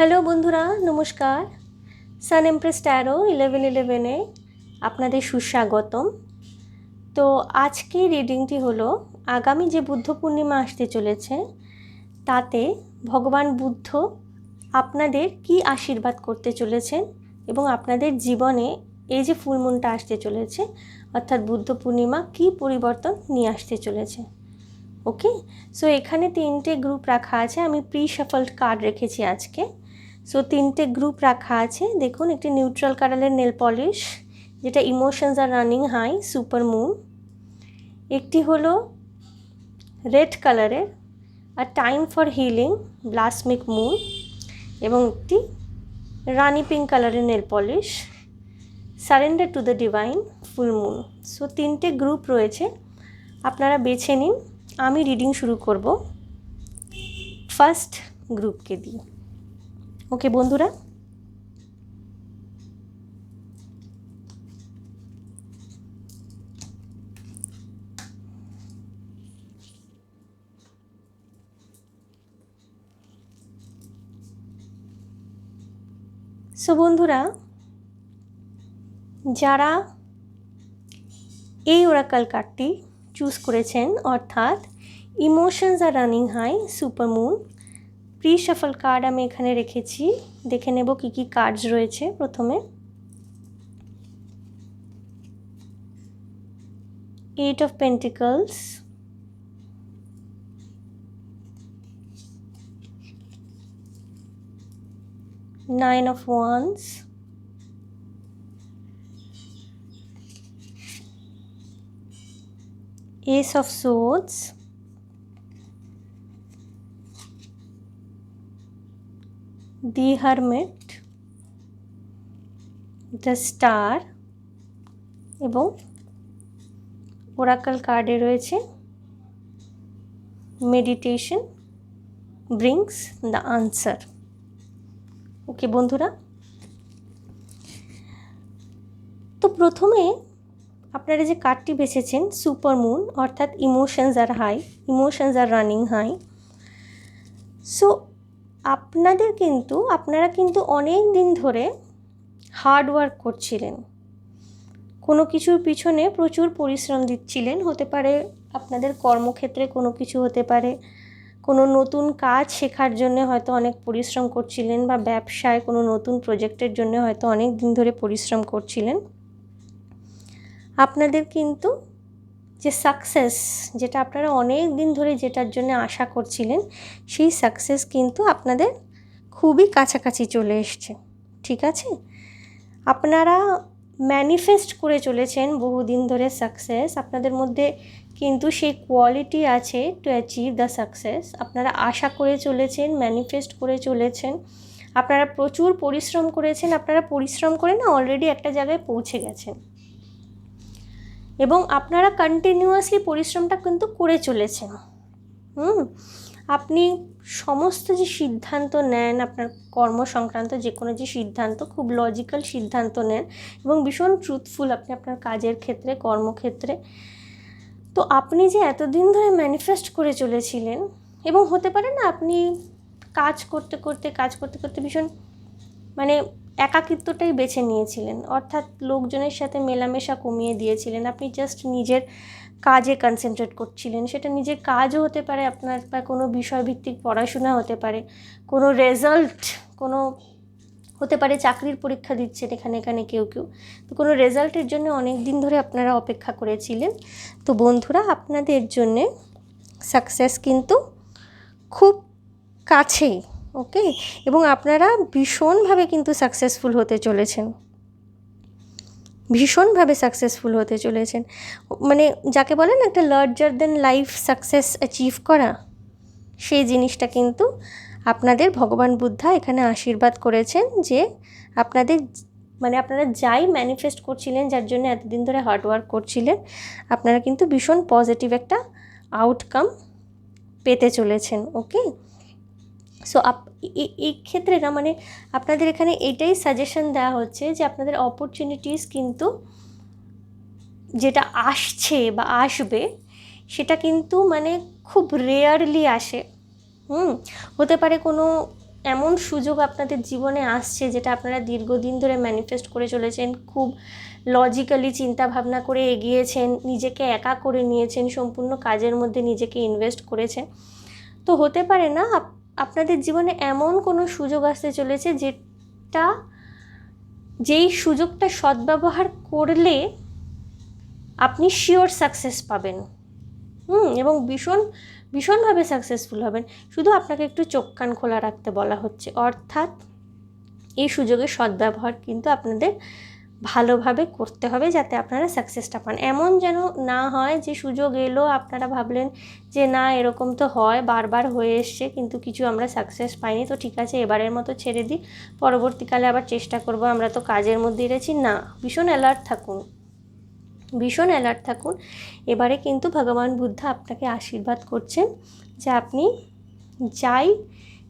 Hello বন্ধুরা, নমস্কার। সান empress taro eleven ইলেভেনে আপনাদের সুস্বাগতম। তো আজকে রিডিংটি হলো, আগামী যে বুদ্ধ পূর্ণিমা আসতে চলেছে, তাতে ভগবান বুদ্ধ আপনাদের কি আশীর্বাদ করতে চলেছেন এবং আপনাদের জীবনে এই যে ফুলমুনটা আসতে চলেছে, অর্থাৎ বুদ্ধ পূর্ণিমা কি পরিবর্তন নিয়ে আসতে চলেছে। ওকে সো এখানে তিনটে গ্রুপ রাখা আছে, আমি প্রি শাফল্ড কার্ড রেখেছি আজকে। সো তিনটে গ্রুপ রাখা আছে। দেখুন, একটি নিউট্রাল কালারের নেল পলিশ যেটা emotions are running high super moon একটি হলো রেড কালারের আর টাইম ফর হিলিং ব্লাসমিক মুন এবং একটি রানি পিঙ্ক কালারের nail polish surrender to the divine full moon so তিনটে গ্রুপ রয়েছে। আপনারা বেছে নিন। আমি রিডিং শুরু করব। ফার্স্ট গ্রুপকে দিয়ে ওকে, বন্ধুরা? সো বন্ধুরা, যারা এই ওরাকাল কার্ডটি চুজ করেছেন, অর্থাৎ emotions are running high super moon pre shuffle card আমি এখানে রেখেছি। দেখে নেব কী কী কার্ডস রয়েছে প্রথমে। Eight of pentacles nine of wands ace of swords the hermit the star এবং ওরাকাল কার্ডে রয়েছে। Meditation brings the answer. Okay বন্ধুরা, তো প্রথমে আপনারা যে কার্ডটি বেছেছেন, সুপার মুন, অর্থাৎ emotions are high, emotions are running high, so আপনাদের কিন্তু, আপনারা কিন্তু অনেক দিন ধরে হার্ড ওয়ার্ক করছিলেন। কোনো কিছুর পিছনে প্রচুর পরিশ্রম দিচ্ছিলেন, হতে পারে আপনাদের কর্মক্ষেত্রে কোনো কিছু হতে পারে। কোনো নতুন কাজ শেখার জন্য হয়তো অনেক পরিশ্রম করছিলেন বা ব্যবসায় কোনো নতুন প্রজেক্টের জন্য হয়তো অনেক দিন ধরে পরিশ্রম করছিলেন। আপনাদের কিন্তু যে সাকসেস যেটা আপনারা অনেক দিন ধরে যেটার জন্য আশা করছিলেন, সেই সাকসেস কিন্তু আপনাদের খুবই কাছাকাছি চলে এসছে। ঠিক আছে? আপনারা ম্যানিফেস্ট করে চলেছেন বহুদিন ধরে সাকসেস আপনাদের মধ্যে কিন্তু সেই কোয়ালিটি আছে টু অ্যাচিভ দ্য সাকসেস আপনারা আশা করে চলেছেন ম্যানিফেস্ট করে চলেছেন। আপনারা প্রচুর পরিশ্রম করেছেন। আপনারা পরিশ্রম করে না অলরেডি একটা জায়গায় পৌঁছে গেছেন। এবং আপনারা কন্টিনিউয়াসলি পরিশ্রমটা কিন্তু করে চলেছেন। হুম? আপনি সমস্ত যে সিদ্ধান্ত নেন, আপনার কর্ম সংক্রান্ত যে কোনো যে সিদ্ধান্ত, খুব লজিক্যাল সিদ্ধান্ত নেন এবং ভীষণ ট্রুথফুল আপনি আপনার কাজের ক্ষেত্রে, কর্মক্ষেত্রে, তো আপনি যে এতদিন ধরে ম্যানিফেস্ট করে চলেছিলেন এবং হতে পারে না আপনি কাজ করতে করতে, কাজ করতে করতে ভীষণ মানে একাকিত্বটাই বেছে নিয়েছিলেন। অর্থাৎ লোকজনের সাথে মেলামেশা কমিয়ে দিয়েছিলেন। আপনি জাস্ট নিজের কাজে কনসেন্ট্রেট করছিলেন। সেটা নিজের কাজও হতে পারে, আপনার বা কোনো বিষয়ভিত্তিক পড়াশোনা হতে পারে, কোনো রেজাল্ট কোনো হতে পারে চাকরির পরীক্ষা দিচ্ছেন এখানে এখানে কেউ কেউ। তো কোনো রেজাল্টের জন্য অনেক দিন ধরে আপনারা অপেক্ষা করেছিলেন। তো বন্ধুরা, আপনাদের জন্যে সাকসেস কিন্তু খুব কাছেই। ওকে? এবং আপনারা ভীষণভাবে কিন্তু সাকসেসফুল হতে চলেছেন। ভীষণভাবে সাকসেসফুল হতে চলেছেন। মানে যাকে বলেন একটা larger than life success achieve করা, সেই জিনিসটা কিন্তু আপনাদের ভগবান বুদ্ধা এখানে আশীর্বাদ করেছেন যে আপনাদের মানে আপনারা যাই ম্যানিফেস্ট করছিলেন, যার জন্য এতদিন ধরে হার্ডওয়ার্ক করছিলেন, আপনারা কিন্তু ভীষণ পজিটিভ একটা আউটকাম পেতে চলেছেন, ওকে? সো আপ এই ক্ষেত্রে না মানে আপনাদের এখানে এটাই সাজেশন দেওয়া হচ্ছে যে আপনাদের অপরচুনিটিস কিন্তু যেটা আসছে বা আসবে, সেটা কিন্তু মানে খুব রেয়ারলি আসে। হুম, হতে পারে কোনো এমন সুযোগ আপনাদের জীবনে আসছে যেটা আপনারা দীর্ঘদিন ধরে ম্যানিফেস্ট করে চলেছেন, খুব লজিক্যালি চিন্তা ভাবনা করে এগিয়েছেন, নিজেকে একা করে নিয়েছেন, সম্পূর্ণ কাজের মধ্যে নিজেকে ইনভেস্ট করেছেন। তো হতে পারে না আপনাদের জীবনে এমন কোনো সুযোগ আসতে চলেছে যেটা, যেই সুযোগটা সদ্ব্যবহার করলে আপনি শিওর সাকসেস পাবেন। হুম, এবং ভীষণ, ভীষণভাবে সাকসেসফুল হবেন। শুধু আপনাকে একটু চোখ কান খোলা রাখতে বলা হচ্ছে। অর্থাৎ এই সুযোগের সদ্ব্যবহার কিন্তু আপনাদের ভালোভাবে করতে হবে যাতে আপনারা সাকসেসটা পান। এমন যেন না হয় যে সুযোগ এলো, আপনারা ভাবলেন যে না, এরকম তো হয়, বারবার হয়ে এসছে, কিন্তু কিছু আমরা সাকসেস পাইনি, তো ঠিক আছে, এবারের মতো ছেড়ে দিই। পরবর্তীকালে আবার চেষ্টা করব, আমরা তো কাজের মধ্যে রয়েছি। না, ভীষণ অ্যালার্ট থাকুন। ভীষণ অ্যালার্ট থাকুন। এবারে কিন্তু ভগবান বুদ্ধ আপনাকে আশীর্বাদ করছেন যে আপনি যাই,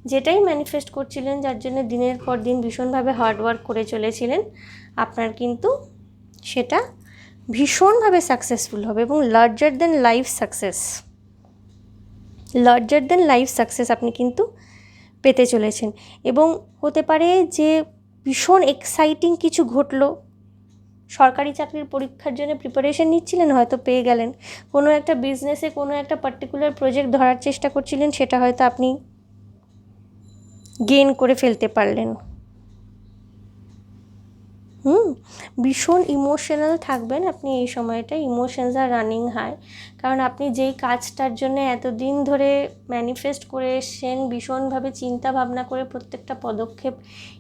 যেটাই ম্যানিফেস্ট করছিলেন, যার জন্য দিনের পর দিন ভীষণভাবে হার্ডওয়ার্ক করে চলেছিলেন আপনার কিন্তু সেটা ভীষণভাবে সাকসেসফুল হবে এবং larger than life success larger than life success আপনি কিন্তু পেতে চলেছেন। এবং হতে পারে যে ভীষণ এক্সাইটিং কিছু ঘটলো, সরকারি চাকরির পরীক্ষার জন্য প্রিপারেশন নিচ্ছিলেন, হয়তো পেয়ে গেলেন। কোনো একটা বিজনেসে কোনো একটা পার্টিকুলার প্রজেক্ট ধরার চেষ্টা করছিলেন, সেটা হয়তো আপনি গেন করে ফেলতে পারলেন। হুম, ভীষণ ইমোশনাল থাকবেন আপনি এই সময়টা। ইমোশনস আর রানিং হাই কারণ আপনি যেই কাজটার জন্য এতদিন ধরে ম্যানিফেস্ট করে এসছেন, ভীষণভাবে চিন্তা ভাবনা করে প্রত্যেকটা পদক্ষেপ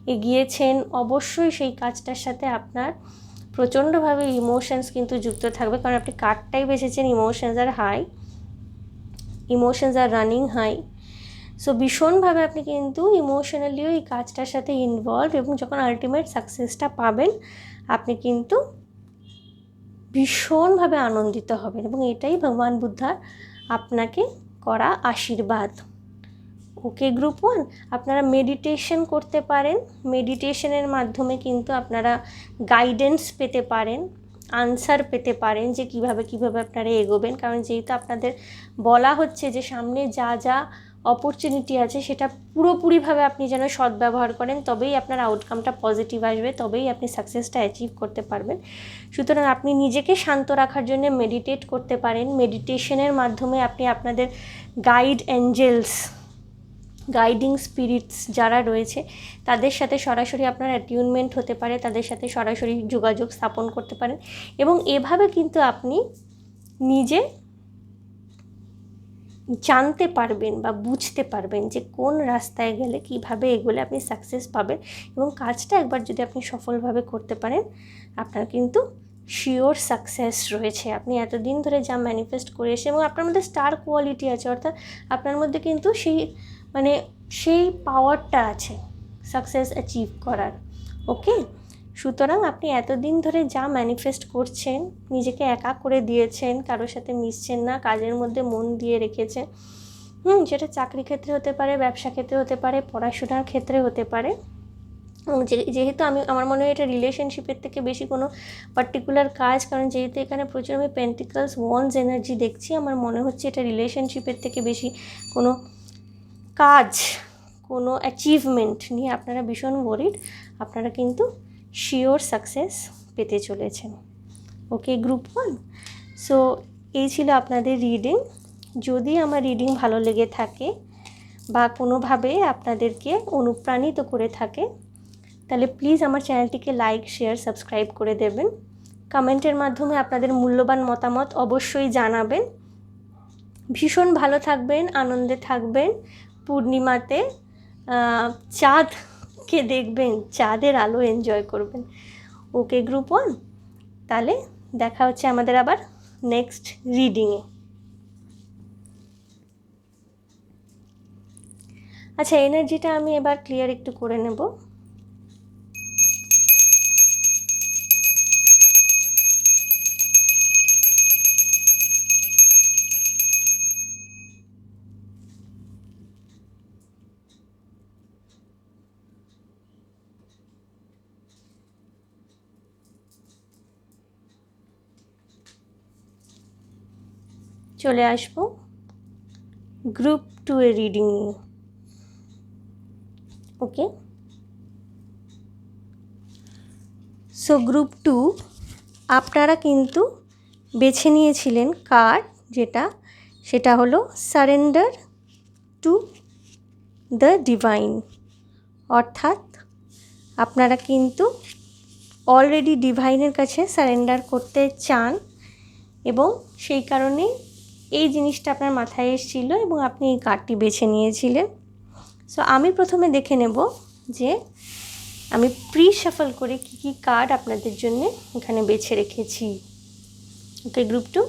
এগিয়েছেন, অবশ্যই সেই কাজটার সাথে আপনার প্রচণ্ডভাবে ইমোশনস কিন্তু যুক্ত থাকবে। কারণ আপনি কার্ডটাই বেছেছেন emotions are high emotions are running high so ভীষণভাবে আপনি কিন্তু ইমোশনালিও এই কাজটার সাথে ইনভলভ এবং যখন আলটিমেট সাকসেসটা পাবেন, আপনি কিন্তু ভীষণভাবে আনন্দিত হবেন এবং এটাই ভগবান বুদ্ধার আপনাকে করা আশীর্বাদ। ওকে গ্রুপ ওয়ান আপনারা মেডিটেশন করতে পারেন। মেডিটেশনের মাধ্যমে কিন্তু আপনারা গাইডেন্স পেতে পারেন আনসার পেতে পারেন যে কীভাবে কীভাবে আপনারা এগোবেন। কারণ যেহেতু আপনাদের বলা হচ্ছে যে সামনে যা যা অপরচুনিটি আছে, সেটা পুরোপুরিভাবে আপনি যেন সদ্ব্যবহার করেন, তবেই আপনার আউটকামটা পজিটিভ আসবে, তবেই আপনি সাকসেসটা অ্যাচিভ করতে পারবেন। সুতরাং আপনি নিজেকে শান্ত রাখার জন্য মেডিটেট করতে পারেন। মেডিটেশনের মাধ্যমে আপনি আপনাদের গাইড অ্যাঞ্জেলস গাইডিং স্পিরিটস যারা রয়েছে, তাদের সাথে সরাসরি আপনার অ্যাটিউনমেন্ট হতে পারে, তাদের সাথে সরাসরি যোগাযোগ স্থাপন করতে পারেন। এবং এভাবে কিন্তু আপনি নিজে জানতে পারবেন বা বুঝতে পারবেন যে কোন রাস্তায় গেলে কীভাবে এগোলে আপনি সাকসেস পাবেন এবং কাজটা একবার যদি আপনি সফলভাবে করতে পারেন, আপনার কিন্তু শিওর সাকসেস রয়েছে। আপনি এতদিন ধরে যা ম্যানিফেস্ট করে এসে এবং আপনার মধ্যে স্টার কোয়ালিটি আছে, অর্থাৎ আপনার মধ্যে কিন্তু সেই মানে সেই পাওয়ারটা আছে সাকসেস অ্যাচিভ করার। ওকে সুতরাং আপনি এতদিন ধরে যা ম্যানিফেস্ট করছেন, নিজেকে একা করে দিয়েছেন, কারোর সাথে মিশছেন না, কাজের মধ্যে মন দিয়ে রেখেছেন, হুম সেটা চাকরি ক্ষেত্রে হতে পারে, ব্যবসা ক্ষেত্রে হতে পারে, পড়াশোনার ক্ষেত্রে হতে পারে যেহেতু আমি, আমার মনে হয় এটা রিলেশনশিপের থেকে বেশি কোনো পার্টিকুলার কাজ, কারণ যেহেতু এখানে প্রচুর আমি পেন্টিকালস ওয়ান্স এনার্জি দেখছি, আমার মনে হচ্ছে এটা রিলেশনশিপের থেকে বেশি কোনো কাজ, কোনো অ্যাচিভমেন্ট নিয়ে আপনারা ভীষণ ওয়ারিড আপনারা কিন্তু শিওর সাকসেস পেতে চলেছেন ওকে, গ্রুপ ওয়ান? সো, এই ছিল আপনাদের রিডিং। যদি আমার রিডিং ভালো লেগে থাকে বা কোনোভাবে আপনাদেরকে অনুপ্রাণিত করে থাকে, তাহলে প্লিজ আমার চ্যানেলটিকে লাইক, শেয়ার, সাবস্ক্রাইব করে দেবেন। কমেন্টের মাধ্যমে আপনাদের মূল্যবান মতামত অবশ্যই জানাবেন। ভীষণ ভালো থাকবেন, আনন্দে থাকবেন। পূর্ণিমাতে চাঁদকে দেখবেন, চাঁদের আলো এনজয় করবেন। ওকে গ্রুপ ওয়ান তাহলে দেখা হচ্ছে আমাদের আবার নেক্সট রিডিংয়ে আচ্ছা এনার্জিটা আমি এবার ক্লিয়ার একটু করে নেব। চলে আসব। গ্রুপ টু এ রিডিং নিয়ে। ওকে সো গ্রুপ টু আপনারা কিন্তু বেছে নিয়েছিলেন কার্ড যেটা, সেটা হলো সারেন্ডার টু দ্য ডিভাইন অর্থাৎ, আপনারা কিন্তু অলরেডি ডিভাইনের কাছে সারেন্ডার করতে চান এবং সেই কারণে এই জিনিসটা আপনার মাথায় এসেছিল এবং আপনি এই কার্ডটি বেছে নিয়েছিলেন। সো আমি প্রথমে দেখে নেব যে আমি প্রি শাফল করে কি কি কার্ড আপনাদের জন্য এখানে বেছে রেখেছি। Okay group two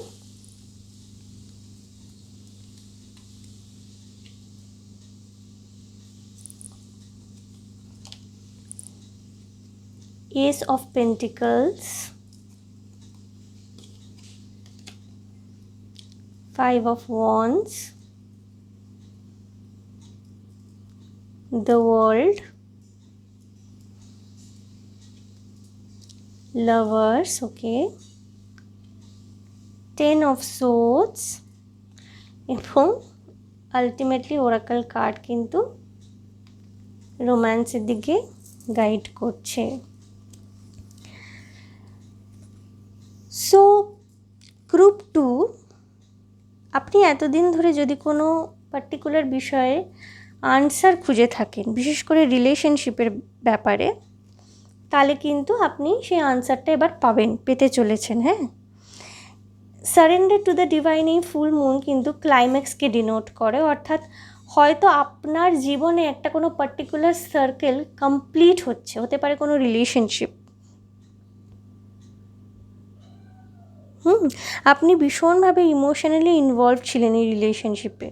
Ace of Pentacles, Five of Wands, the World, Lovers, okay, Ten of Swords, এবং আলটিমেটলি ওরাকাল কার্ড কিন্তু রোম্যান্সের দিকে গাইড করছে সো গ্রুপ টু আপনি এতদিন ধরে যদি কোনো পার্টিকুলার বিষয়ে আনসার খুঁজে থাকেন, বিশেষ করে রিলেশনশিপের ব্যাপারে, তাহলে কিন্তু আপনি সেই আনসারটা এবার পাবেন, পেতে চলেছেন হ্যাঁ? সারেন্ডার টু দ্য ডিভাইন এই ফুল মুন কিন্তু ক্লাইম্যাক্সকে ডিনোট করে, অর্থাৎ হয়তো আপনার জীবনে একটা কোনো পার্টিকুলার সার্কেল কমপ্লিট হচ্ছে, হতে পারে কোনো রিলেশনশিপ হুম, আপনি ভীষণভাবে ইমোশনালি ইনভলভ ছিলেন এই রিলেশনশিপে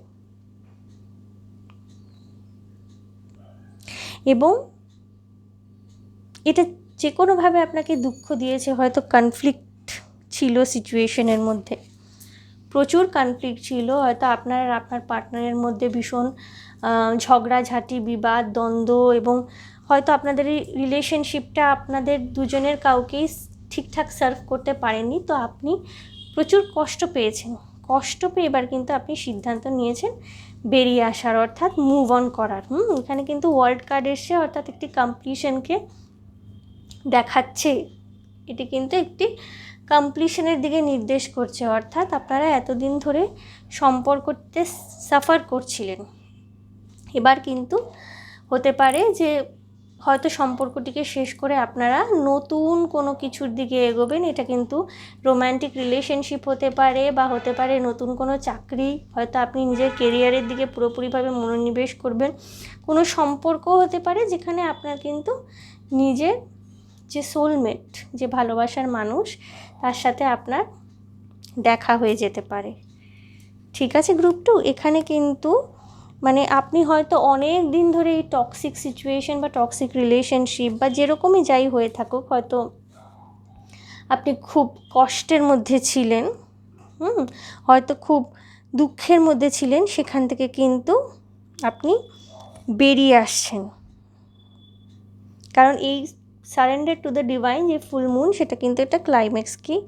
এবং এটা যে কোনোভাবে আপনাকে দুঃখ দিয়েছে, হয়তো কনফ্লিক্ট ছিল সিচুয়েশনের মধ্যে। প্রচুর কনফ্লিক্ট ছিল, হয়তো আপনার আর আপনার পার্টনারের মধ্যে ভীষণ ঝগড়াঝাঁটি, বিবাদ, দ্বন্দ্ব এবং হয়তো আপনাদের এই রিলেশনশিপটা আপনাদের দুজনের কাউকেই ঠিকঠাক সার্ভ করতে পারেননি, তো আপনি প্রচুর কষ্ট পেয়েছেন। কষ্ট পেয়ে এবার কিন্তু আপনি সিদ্ধান্ত নিয়েছেন বেরিয়ে আসার, অর্থাৎ মুভ অন করার। হুম, এখানে কিন্তু ওয়ার্ল্ড কার্ড এসছে অর্থাৎ একটি কমপ্লিশনকে দেখাচ্ছে। এটি কিন্তু একটি কমপ্লিশনের দিকে নির্দেশ করছে, অর্থাৎ আপনারা এতদিন ধরে সম্পর্কতে সাফার করছিলেন। এবার কিন্তু হতে পারে যে হয়তো সম্পর্কটিকে শেষ করে আপনারা নতুন কোনো কিছুর দিকে এগোবেন। এটা কিন্তু রোম্যান্টিক রিলেশনশিপ হতে পারে বা হতে পারে নতুন কোনো চাকরি। হয়তো আপনি নিজের কেরিয়ারের দিকে পুরোপুরিভাবে মনোনিবেশ করবেন। কোনো সম্পর্ক হতে পারে যেখানে আপনার কিন্তু নিজের যে সোলমেট যে ভালোবাসার মানুষ, তার সাথে আপনার দেখা হয়ে যেতে পারে। ঠিক আছে গ্রুপ টু এখানে কিন্তু মানে আপনি হয়তো অনেক দিন ধরে এই টক্সিক সিচুয়েশন বা টক্সিক রিলেশনশিপ বা যেরকমই যাই হয়ে থাকুক, হয়তো আপনি খুব কষ্টের মধ্যে ছিলেন, হুম? হয়তো খুব দুঃখের মধ্যে ছিলেন, সেখান থেকে কিন্তু আপনি বেরিয়ে আসছেন। কারণ এই সারেন্ডার টু দ্য ডিভাইন যে ফুল মুন সেটা কিন্তু একটা ক্লাইম্যাক্সকে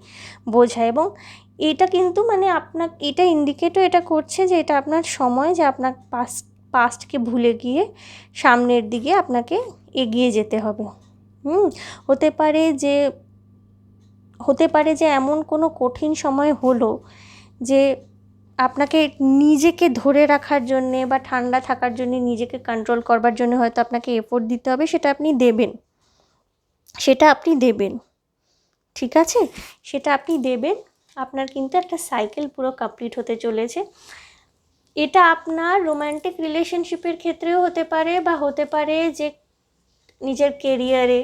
বোঝায় এবং এটা কিন্তু মানে আপনার এটা ইন্ডিকেটও এটা করছে যে এটা আপনার সময় যে আপনার পাস্ট পাস্টকে ভুলে গিয়ে সামনের দিকে আপনাকে এগিয়ে যেতে হবে। হুম, হতে পারে যে, হতে পারে যে এমন কোনো কঠিন সময় হলো যে আপনাকে নিজেকে ধরে রাখার জন্যে বা ঠান্ডা থাকার জন্যে নিজেকে কন্ট্রোল করবার জন্য হয়তো আপনাকে এফোর্ট দিতে হবে, সেটা আপনি দেবেন। সেটা আপনি দেবেন। ঠিক আছে? সেটা আপনি দেবেন। আপনার কিন্তু একটা সাইকেল পুরো কমপ্লিট হতে চলেছে। এটা আপনার রোম্যান্টিক রিলেশনশিপের ক্ষেত্রেও হতে পারে বা হতে পারে যে নিজের কেরিয়ারে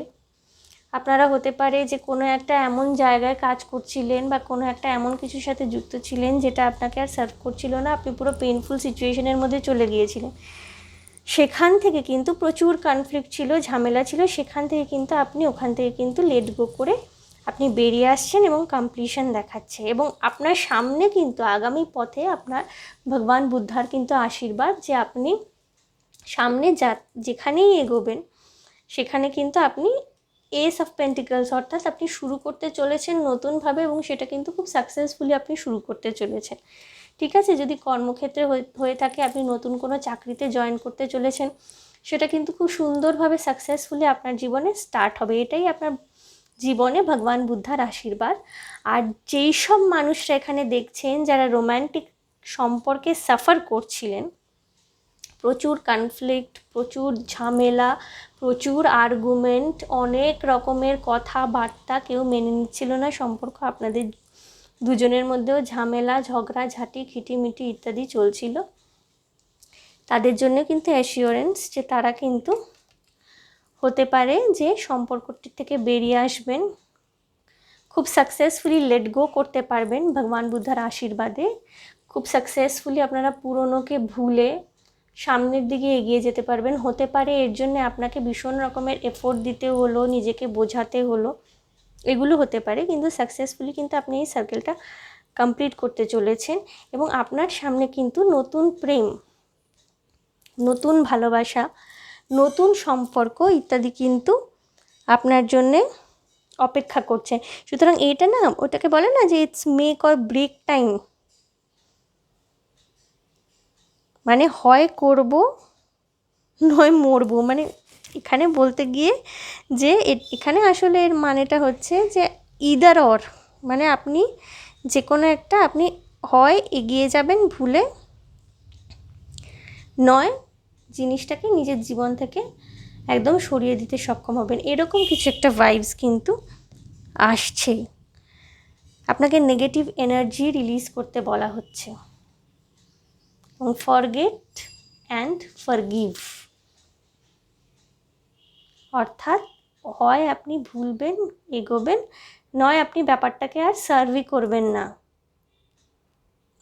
আপনারা হতে পারে যে কোনো একটা এমন জায়গায় কাজ করছিলেন বা কোনো একটা এমন কিছুর সাথে যুক্ত ছিলেন যেটা আপনাকে আর সার্ভ করছিল না, আপনি পুরো পেনফুল সিচুয়েশনের মধ্যে চলে গিয়েছিলেন। সেখান থেকে কিন্তু প্রচুর কনফ্লিক্ট ছিল, ঝামেলা ছিল, সেখান থেকে কিন্তু আপনি ওখান থেকে কিন্তু লেট গো করে আপনি বেরিয়ে আসছেন এবং কমপ্লিশন দেখাচ্ছে এবং আপনার সামনে কিন্তু আগামী পথে আপনার ভগবান বুদ্ধার কিন্তু আশীর্বাদ যে আপনি সামনে যা, যেখানেই এগোবেন, সেখানে কিন্তু আপনি এস অফ পেন্টিকলস অর্থাৎ আপনি শুরু করতে চলেছেন নতুনভাবে এবং সেটা কিন্তু খুব সাকসেসফুলি আপনি শুরু করতে চলেছেন। ঠিক আছে? যদি কর্মক্ষেত্রে হয়ে থাকে, আপনি নতুন কোনো চাকরিতে জয়েন করতে চলেছেন, সেটা কিন্তু খুব সুন্দরভাবে সাকসেসফুলি আপনার জীবনে স্টার্ট হবে। এটাই আপনার জীবনে ভগবান বুদ্ধার আশীর্বাদ। আর যেই সব মানুষরা এখানে দেখছেন, যারা রোম্যান্টিক সম্পর্কে সাফার করছিলেন, প্রচুর কনফ্লিক্ট প্রচুর ঝামেলা, প্রচুর আর্গুমেন্ট অনেক রকমের কথাবার্তা কেউ মেনে নিচ্ছিল না। সম্পর্ক আপনাদের দুজনের মধ্যেও ঝামেলা, ঝগড়া, ঝাঁটি, খিটিমিটি ইত্যাদি চলছিল। তাদের জন্য কিন্তু অ্যাসিওরেন্স যে তারা কিন্তু হতে পারে যে সম্পর্কটি থেকে বেরিয়ে আসবেন। খুব সাকসেসফুলি লেট গো করতে পারবেন ভগবান বুদ্ধার আশীর্বাদে। খুব সাকসেসফুলি আপনারা পুরনোকে ভুলে সামনের দিকে এগিয়ে যেতে পারবেন। হতে পারে এর জন্য আপনাকে ভীষণ রকমের এফোর্ট দিতে হলো, নিজেকে বোঝাতে হলো। এগুলো হতে পারে, কিন্তু সাকসেসফুলি কিন্তু আপনি এই সার্কেলটা কমপ্লিট করতে চলেছেন এবং আপনার সামনে কিন্তু নতুন প্রেম, নতুন ভালোবাসা নতুন সম্পর্ক ইত্যাদি কিন্তু আপনার জন্যে অপেক্ষা করছে। সুতরাং এটা না, ওটাকে বলে না যে it's make or break time মানে হয় করব, নয় মরবো। মানে এখানে বলতে গিয়ে যে এখানে আসলে এর মানেটা হচ্ছে যে ইদার অর মানে আপনি যে কোনো একটা, আপনি হয় এগিয়ে যাবেন ভুলে, নয় জিনিসটাকে নিজের জীবন থেকে একদম সরিয়ে দিতে সক্ষম হবেন। এরকম কিছু একটা ভাইবস কিন্তু আসছেই আপনাকে নেগেটিভ এনার্জি রিলিজ করতে বলা হচ্ছে। এবং ফরগেট অ্যান্ড ফরগিভ অর্থাৎ হয় আপনি ভুলবেন, এগোবেন, নয় আপনি ব্যাপারটাকে আর সার্ভই করবেন না।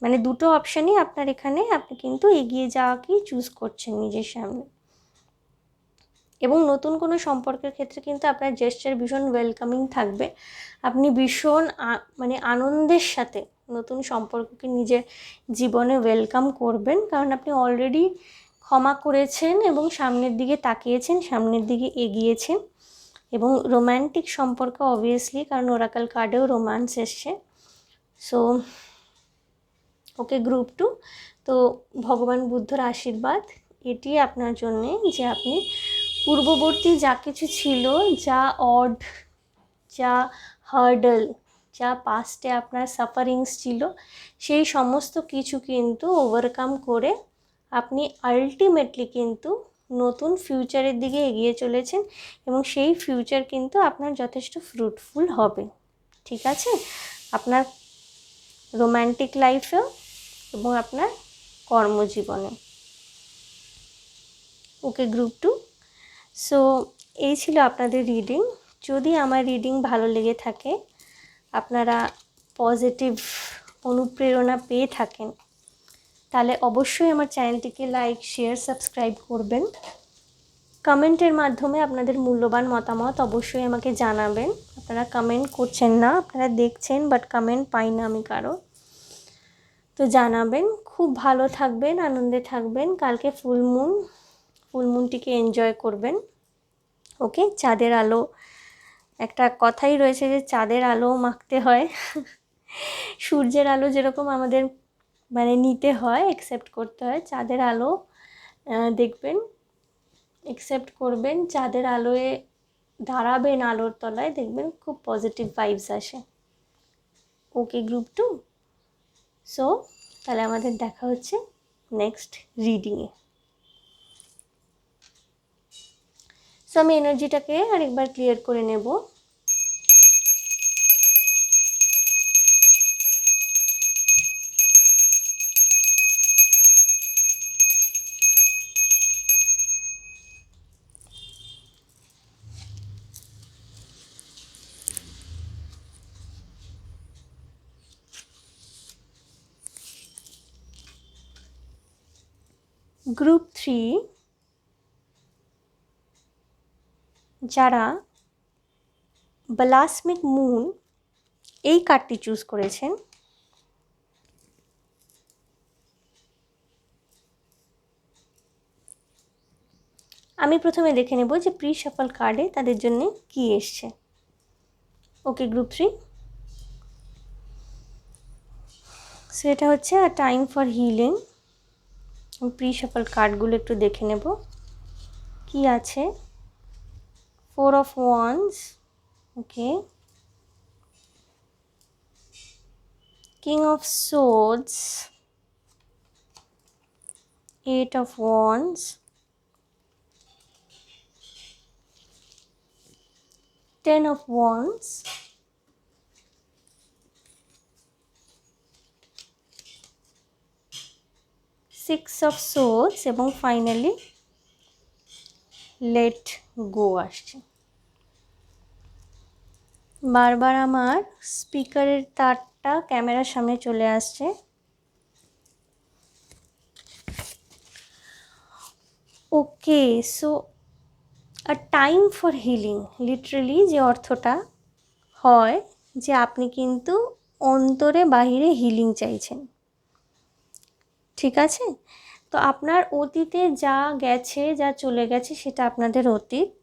মানে দুটো অপশানই আপনার এখানে আপনি কিন্তু এগিয়ে যাওয়াকেই চুজ করছেন নিজের সামনে। এবং নতুন কোনো সম্পর্কের ক্ষেত্রে কিন্তু আপনার জেস্টার ভীষণ ওয়েলকামিং থাকবে। আপনি ভীষণ মানে আনন্দের সাথে নতুন সম্পর্ককে নিজের জীবনে ওয়েলকাম করবেন। কারণ আপনি অলরেডি ক্ষমা করেছেন এবং সামনের দিকে তাকিয়েছেন, সামনের দিকে এগিয়েছেন। এবং রোম্যান্টিক সম্পর্ক অবভিয়াসলি কারণ ওরাকাল কার্ডেও রোম্যান্স এসছে। So okay group two. তো ভগবান বুদ্ধর আশীর্বাদ এটি আপনার জন্যে যে আপনি পূর্ববর্তী যা কিছু ছিল, যা অড যা হার্ডল যা পাস্টে আপনার সাফারিংস ছিল, সেই সমস্ত কিছু কিন্তু ওভারকাম করে আপনি আলটিমেটলি কিন্তু নতুন ফিউচারের দিকে এগিয়ে চলেছেন এবং সেই ফিউচার কিন্তু আপনার যথেষ্ট ফ্রুটফুল হবে। ঠিক আছে? আপনার রোম্যান্টিক লাইফেও এবং আপনার কর্মজীবনে। ওকে, গ্রুপ টু। সো, এই ছিল আপনাদের রিডিং। যদি আমার রিডিং ভালো লেগে থাকে, আপনারা পজিটিভ অনুপ্রেরণা পেয়ে থাকেন, তাহলে অবশ্যই আমার চ্যানেলটিকে লাইক, শেয়ার, সাবস্ক্রাইব করবেন। কমেন্টের মাধ্যমে আপনাদের মূল্যবান মতামত অবশ্যই আমাকে জানাবেন। আপনারা কমেন্ট করছেন না, আপনারা দেখছেন, বাট কমেন্ট পাই না আমি কারও। তো জানাবেন, খুব ভালো থাকবেন, আনন্দে থাকবেন। কালকে ফুলমুন ফুলমুনটিকে এনজয় করবেন। ওকে? চাঁদের আলো, একটা কথাই রয়েছে যে চাঁদের আলো মাখতে হয়। সূর্যের আলো যেরকম আমাদের মানে নিতে হয় অ্যাকসেপ্ট করতে হয়, চাঁদের আলো দেখবেন অ্যাকসেপ্ট করবেন, চাঁদের আলোয় দাঁড়াবেন আলোর তলায়, দেখবেন খুব পজিটিভ ভাইবস আসে। ওকে গ্রুপ টু সো তাহলে আমাদের দেখা হচ্ছে নেক্সট রিডিংয়ে সো আমি এনার্জিটাকে আরেকবার ক্লিয়ার করে নেব। গ্রুপ থ্রি যারা ব্লাসমিক মুন এই কার্ডটি চুজ করেছেন, আমি প্রথমে দেখে নেব যে প্রি সফল কার্ডে তাদের জন্য কি এসছে। Okay, group three. সেটা হচ্ছে, a time for healing. Pre shuffle কার্ডগুলো একটু দেখে নেব। কি আছে? Four of wands okay king of swords eight of wands ten of wands six of swords এবং ফাইনালি লেট গো আসছে। বারবার আমার স্পিকারের তারটা ক্যামেরার সামনে চলে আসছে। Okay so a time for healing literally যে অর্থটা হয় যে আপনি কিন্তু অন্তরে বাহিরে হিলিং চাইছেন। ঠিক আছে? তো আপনার অতীতে যা গেছে, যা চলে গেছে সেটা আপনাদের অতীত।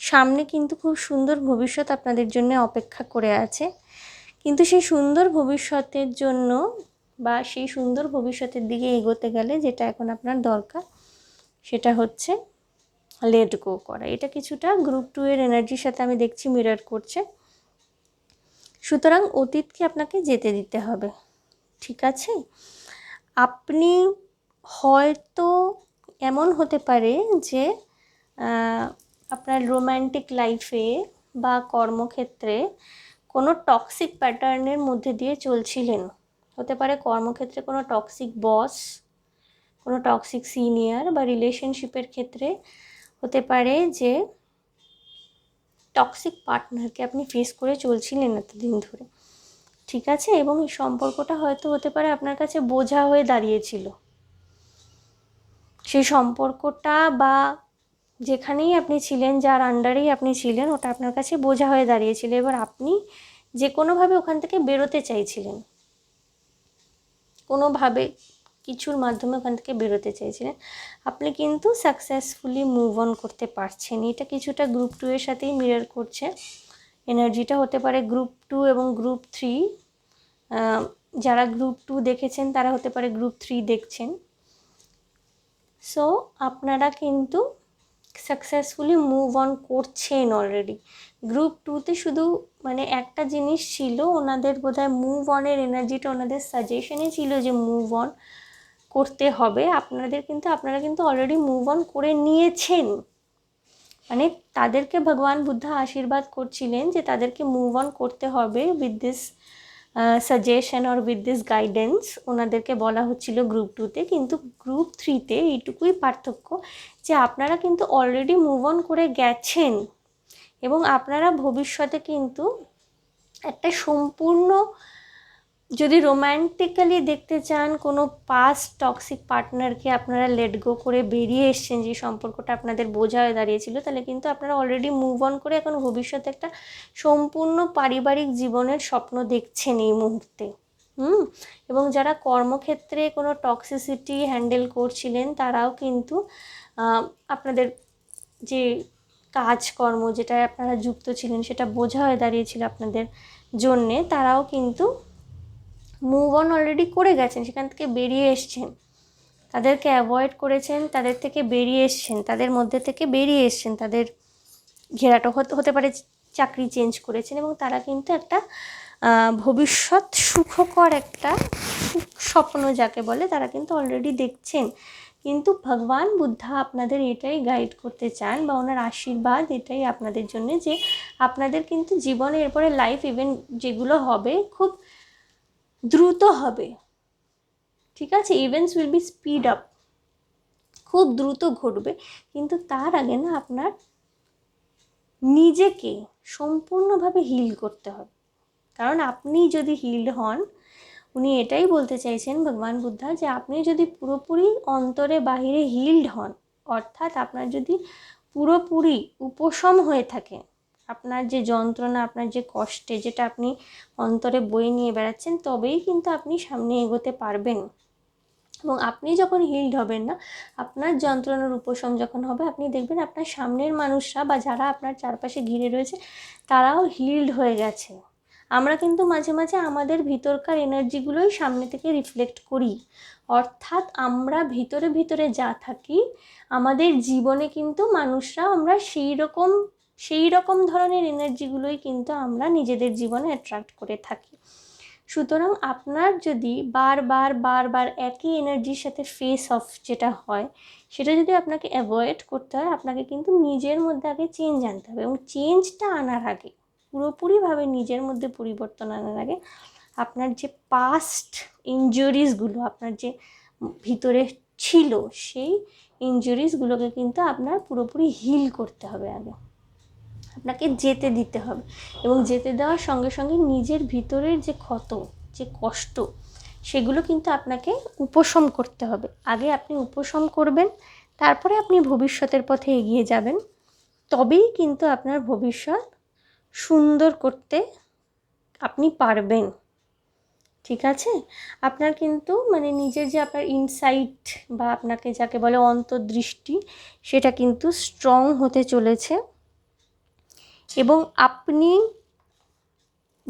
সামনে কিন্তু খুব সুন্দর ভবিষ্যৎ আপনাদের জন্য অপেক্ষা করে আছে। কিন্তু সেই সুন্দর ভবিষ্যতের জন্য বা সেই সুন্দর ভবিষ্যতের দিকে এগোতে গেলে যেটা এখন আপনার দরকার, সেটা হচ্ছে লেট গো করা। এটা কিছুটা গ্রুপ টু এর এনার্জির সাথে আমি দেখছি মিরার করছে। সুতরাং অতীতকে আপনাকে যেতে দিতে হবে। ঠিক আছে? আপনি হয়তো এমন হতে পারে যে আপনার রোম্যান্টিক লাইফে বা কর্মক্ষেত্রে কোনো টক্সিক প্যাটার্নের মধ্যে দিয়ে চলছিলেন। হতে পারে কর্মক্ষেত্রে কোনো টক্সিক বস কোনো টক্সিক সিনিয়র বা রিলেশনশিপের ক্ষেত্রে হতে পারে যে টক্সিক পার্টনারকে আপনি ফেস করে চলছিলেন এতদিন ধরে। ঠিক আছে? এবং এই সম্পর্কটা হয়তো হতে পারে আপনার কাছে বোঝা হয়ে দাঁড়িয়েছিল। সেই সম্পর্কটা বা যেখানেই আপনি ছিলেন, যার আন্ডারেই আপনি ছিলেন, ওটা আপনার কাছে বোঝা হয়ে দাঁড়িয়েছিল। এবার আপনি যে কোনোভাবে ওখান থেকে বেরোতে চাইছিলেন। কোনোভাবে কিছুর মাধ্যমে ওখান থেকে বেরোতে চাইছিলেন। আপনি কিন্তু সাকসেসফুলি মুভ অন করতে পারছেন। এটা কিছুটা গ্রুপ টু এর সাথেই মিরর করছে। এনার্জিটা হতে পারে গ্রুপ টু এবং গ্রুপ থ্রি যারা গ্রুপ টু দেখেছেন তারা হতে পারে গ্রুপ থ্রি দেখছেন। সো আপনারা কিন্তু সাকসেসফুলি মুভ অন করছেন অলরেডি গ্রুপ টুতে শুধু মানে একটা জিনিস ছিল, ওনাদের বোধহয় মুভ অনের এনার্জিটা ওনাদের সাজেশনে ছিল যে মুভ অন করতে হবে। আপনাদের কিন্তু, আপনারা কিন্তু অলরেডি মুভ অন করে নিয়েছেন। মানে তাদেরকে ভগবান বুদ্ধা আশীর্বাদ করছিলেন যে তাদেরকে মুভ অন করতে হবে with this suggestion or with this guidance ওনাদেরকে বলা হচ্ছিল গ্রুপ টুতে কিন্তু গ্রুপ থ্রিতে এইটুকুই পার্থক্য যে আপনারা কিন্তু অলরেডি মুভ অন করে গেছেন এবং আপনারা ভবিষ্যতে কিন্তু একটা সম্পূর্ণ যদি রোম্যান্টিক্যালি দেখতে চান কোনো পাস্ট টক্সিক পার্টনারকে আপনারা লেট গো করে বেরিয়ে এসছেন, যে সম্পর্কটা আপনাদের বোঝা হয়ে দাঁড়িয়েছিল, তাহলে কিন্তু আপনারা অলরেডি মুভ অন করে এখন ভবিষ্যতে একটা সম্পূর্ণ পারিবারিক জীবনের স্বপ্ন দেখছেন এই মুহূর্তে। হুম? এবং যারা কর্মক্ষেত্রে কোনো টক্সিসিটি হ্যান্ডেল করছিলেন, তারাও কিন্তু আপনাদের যে কাজকর্ম যেটা আপনারা যুক্ত ছিলেন, সেটা বোঝা হয়ে দাঁড়িয়েছিল আপনাদের জন্যে, তারাও কিন্তু মুভ অন অলরেডি করে গেছেন, সেখান থেকে বেরিয়ে এসছেন। তাদেরকে অ্যাভয়েড করেছেন, তাদের থেকে বেরিয়ে এসছেন, তাদের মধ্যে থেকে বেরিয়ে এসছেন, তাদের ঘেরাটো হতে পারে চাকরি চেঞ্জ করেছেন এবং তারা কিন্তু একটা ভবিষ্যৎ সুখকর একটা স্বপ্ন যাকে বলে, তারা কিন্তু অলরেডি দেখছেন। কিন্তু ভগবান, বুদ্ধা আপনাদের এটাই গাইড করতে চান বা ওনার আশীর্বাদ এটাই আপনাদের জন্য যে আপনাদের কিন্তু জীবনে এরপরে লাইফ ইভেন্ট যেগুলো হবে খুব দ্রুত হবে। ঠিক আছে? Events will be speed up খুব দ্রুত ঘটবে। কিন্তু তার আগে না আপনার নিজেকে সম্পূর্ণভাবে হিল করতে হবে। কারণ আপনি যদি হিলড হন, উনি এটাই বলতে চাইছেন ভগবান বুদ্ধা যে আপনি যদি পুরোপুরি অন্তরে বাহিরে হিলড হন, অর্থাৎ আপনার যদি পুরোপুরি উপশম হয়ে থাকে আপনার যে যন্ত্রণা, আপনার যে কষ্টে যেটা আপনি অন্তরে বয়ে নিয়ে বেড়াচ্ছেন, তবেই কিন্তু আপনি সামনে এগোতে পারবেন। এবং আপনি যখন হিল্ড হবেন না, আপনার যন্ত্রণার উপশম যখন হবে, আপনি দেখবেন আপনার সামনের মানুষরা বা যারা আপনার চারপাশে ঘিরে রয়েছে, তারাও হিল্ড হয়ে গেছে। আমরা কিন্তু মাঝে মাঝে আমাদের ভিতরকার এনার্জিগুলোই সামনে থেকে রিফ্লেক্ট করি। অর্থাৎ আমরা ভিতরে ভিতরে যা থাকি, আমাদের জীবনে কিন্তু মানুষরা আমরা সেই রকম সেই রকম ধরনের এনার্জিগুলোই কিন্তু আমরা নিজেদের জীবনে অ্যাট্রাক্ট করে থাকি। সুতরাং আপনার যদি বারবার বারবার একই এনার্জির সাথে ফেস অফ যেটা হয়, সেটা যদি আপনাকে অ্যাভয়েড করতে হয়, আপনাকে কিন্তু নিজের মধ্যে আগে চেঞ্জ আনতে হবে এবং চেঞ্জটা আনার আগে, পুরোপুরিভাবে নিজের মধ্যে পরিবর্তন আনার আগে আপনার যে পাস্ট ইঞ্জুরিসগুলো আপনার যে ভিতরে ছিল, সেই ইঞ্জুরিসগুলোকে কিন্তু আপনার পুরোপুরি হিল করতে হবে আগে। আপনাকে যেতে দিতে হবে। এবং যেতে দেওয়ার সঙ্গে সঙ্গে নিজের ভিতরের যে ক্ষত, যে কষ্ট, সেগুলো কিন্তু আপনাকে উপশম করতে হবে। আগে আপনি উপশম করবেন, তারপরে আপনি ভবিষ্যতের পথে এগিয়ে যাবেন। তবেই কিন্তু আপনার ভবিষ্যৎ সুন্দর করতে আপনি পারবেন। ঠিক আছে? আপনার কিন্তু মানে নিজের যে আপনার ইনসাইট বা আপনাকে যাকে বলে অন্তর্দৃষ্টি, সেটা কিন্তু স্ট্রং হতে চলেছে। এবং আপনি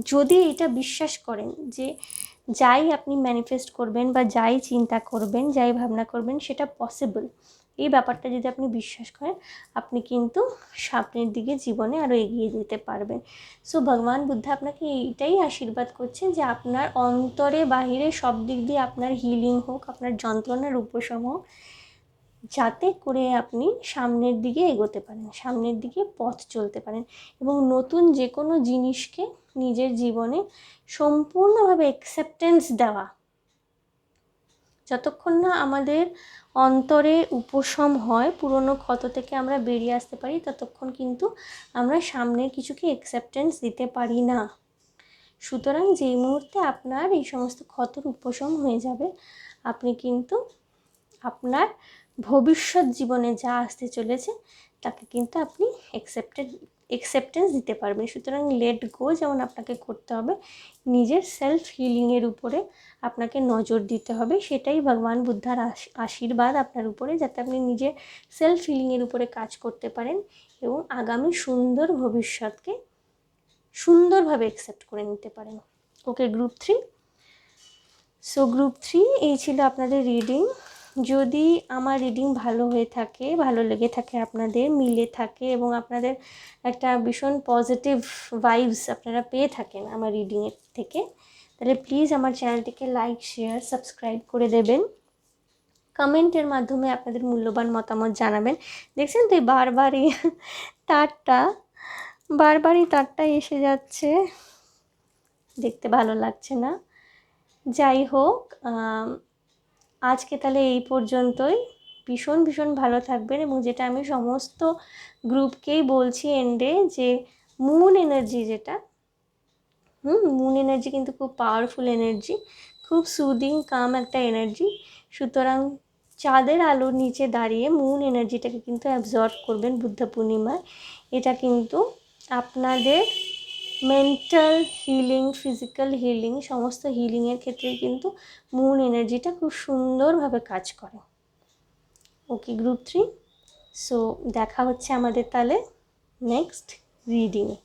যদি এটা বিশ্বাস করেন যে যাই আপনি ম্যানিফেস্ট করবেন বা যাই চিন্তা করবেন, যাই ভাবনা করবেন, সেটা পসিবল এই ব্যাপারটা যদি আপনি বিশ্বাস করেন, আপনি কিন্তু সামনের দিকে জীবনে আরও এগিয়ে যেতে পারবেন। সো ভগবান বুদ্ধ আপনাকে এইটাই আশীর্বাদ করছেন যে আপনার অন্তরে বাহিরে সব দিক দিয়ে আপনার হিলিং হোক, আপনার যন্ত্রণার উপশম হোক যাতে করে আপনি সামনের দিকে এগোতে পারেন, সামনের দিকে পথ চলতে পারেন এবং নতুন যে কোনো জিনিসকে নিজের জীবনে সম্পূর্ণভাবে অ্যাকসেপ্টেন্স দেওয়া। যতক্ষণ না আমাদের অন্তরে উপশম হয়, পুরনো ক্ষত থেকে আমরা বেরিয়ে আসতে পারি, ততক্ষণ কিন্তু আমরা সামনের কিছুকে অ্যাকসেপ্টেন্স দিতে পারি না। সুতরাং যেই মুহূর্তে আপনার এই সমস্ত ক্ষতর উপশম হয়ে যাবে, আপনি কিন্তু আপনার ভবিষ্যৎ জীবনে যা আসতে চলেছে, তাকে কিন্তু আপনি অ্যাকসেপ্টেড অ্যাকসেপ্টেন্স দিতে পারবেন। সুতরাং লেট গো যেমন আপনাকে করতে হবে, নিজের সেলফ হিলিংয়ের উপরে আপনাকে নজর দিতে হবে। সেটাই ভগবান বুদ্ধার আশীর্বাদ আপনার উপরে, যাতে আপনি নিজের সেলফ হিলিংয়ের উপরে কাজ করতে পারেন এবং আগামী সুন্দর ভবিষ্যৎকে সুন্দরভাবে অ্যাকসেপ্ট করে নিতে পারেন। Okay group three so group three এই ছিল আপনাদের রিডিং যদি আমার রিডিং ভালো হয়ে থাকে, ভালো লেগে থাকে আপনাদের, মিলে থাকে এবং আপনাদের একটা ভীষণ পজিটিভ ভাইবস আপনারা পেয়ে থাকেন আমার রিডিংয়ের থেকে, তাহলে প্লিজ আমার চ্যানেলটিকে লাইক শেয়ার সাবস্ক্রাইব করে দেবেন। কমেন্টের মাধ্যমে আপনাদের মূল্যবান মতামত জানাবেন। দেখছেন তো বারবারই তারটা বারবারই তারটা এসে যাচ্ছে। দেখতে ভালো লাগছে না। যাই হোক আজকে তাহলে এই পর্যন্তই। ভীষণ ভীষণ ভালো থাকবেন এবং যেটা আমি সমস্ত গ্রুপকেই বলছি এন্ডে যে মুন এনার্জি যেটা, হুম মুন এনার্জি কিন্তু খুব পাওয়ারফুল এনার্জি খুব সুদিং কাম একটা এনার্জি সুতরাং চাঁদের আলোর নিচে দাঁড়িয়ে মুন এনার্জিটাকে কিন্তু অ্যাবজর্ব করবেন বুদ্ধ পূর্ণিমায়। এটা কিন্তু আপনাদের মেন্টাল হিলিং ফিজিক্যাল হিলিং সমস্ত হিলিংয়ের ক্ষেত্রে কিন্তু মুন এনার্জিটা খুব সুন্দরভাবে কাজ করে। ওকে গ্রুপ থ্রি সো দেখা হচ্ছে আমাদের তাহলে নেক্সট রিডিংয়ে